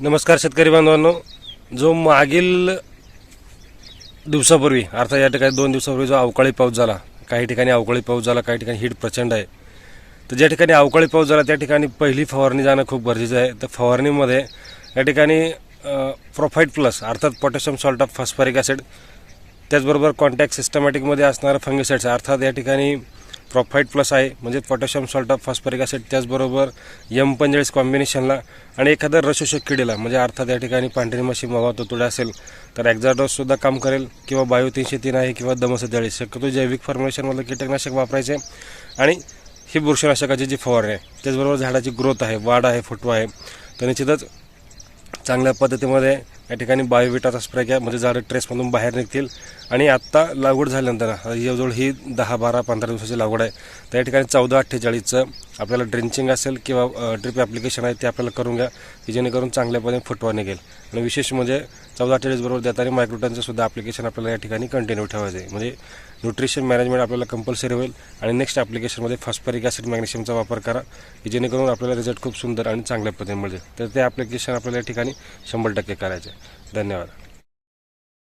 नमस्कार शेतकरी बांधवांनो. जो मागील दिवसापूर्वी अर्थात या ठिकाणी दोन दिवसापूर्वी जो अवकाळी पाऊस झाला काही ठिकाणी अवकाळी पाऊस झाला काही ठिकाणी हीट प्रचंड आहे. तर ज्या ठिकाणी अवकाळी पाऊस झाला त्या ठिकाणी पहिली फवारणी जाणं खूप गरजेचं आहे. तर फवारणीमध्ये या ठिकाणी प्रोफाईट प्लस अर्थात potassium salt of phosphoric acid त्याचबरोबर कॉन्टॅक्ट सिस्टमॅटिकमध्ये असणारं फंगिसाइड्स अर्थात या ठिकाणी प्रॉफाईट प्लस आहे. म्हणजे potassium salt of phosphoric acid त्याचबरोबर यम पंजळीस कॉम्बिनेशनला आणि एखादा रसोषक किडीला म्हणजे अर्थात या ठिकाणी पांढरी माशी मवा तुडा असेल तर एक्झाडोससुद्धा काम करेल किंवा बायो तीनशे तीन आहे किंवा दमसदळी शक्यतो जैविक फॉर्म्युलेशनमधलं कीटकनाशक वापरायचे. आणि ही बुरशीनाशकाची जी फवारणी आहे त्याचबरोबर झाडाची ग्रोथ आहे वाढ आहे फुटवा आहे तर निश्चितच चांगल्या पद्धतीमध्ये या ठिकाणी बायोविटाचा स्प्रे घ्या म्हणजे झाडं ट्रेसमधून बाहेर निघतील. आणि आत्ता लागवड झाल्यानंतर जवळजवळ ही दहा बारा पंधरा दिवसाची लागवड आहे. तर या ठिकाणी चौदा अठ्ठेचाळीसचं आपल्याला ड्रिंचिंग असेल किंवा ड्रिप ॲप्लिकेशन आहे ते आपल्याला करून घ्या. की जेणेकरून चांगल्या पद्धतीने फुटवा निघेल. आणि विशेष म्हणजे चौदा अठ्ठेचाळीसबरोबर देताना मायक्रोटनचं सुद्धा ॲप्लिकेशन आपल्याला या ठिकाणी कंटिन्यू ठेवायचं आहे. म्हणजे न्यूट्रिशन मॅनेजमेंट आपल्याला कंपल्सरी होईल. आणि नेक्स्ट ॲप्लिकेशनमध्ये फॉस्फरिक ॲसिड मॅग्नेशियमचा वापर करा की जेणेकरून आपल्याला रिझल्ट खूप सुंदर आणि चांगल्या पद्धतीने मिळेल. तर ते ॲप्लिकेशन आपल्याला या ठिकाणी शंभर टक्के करायचे. धन्यवाद.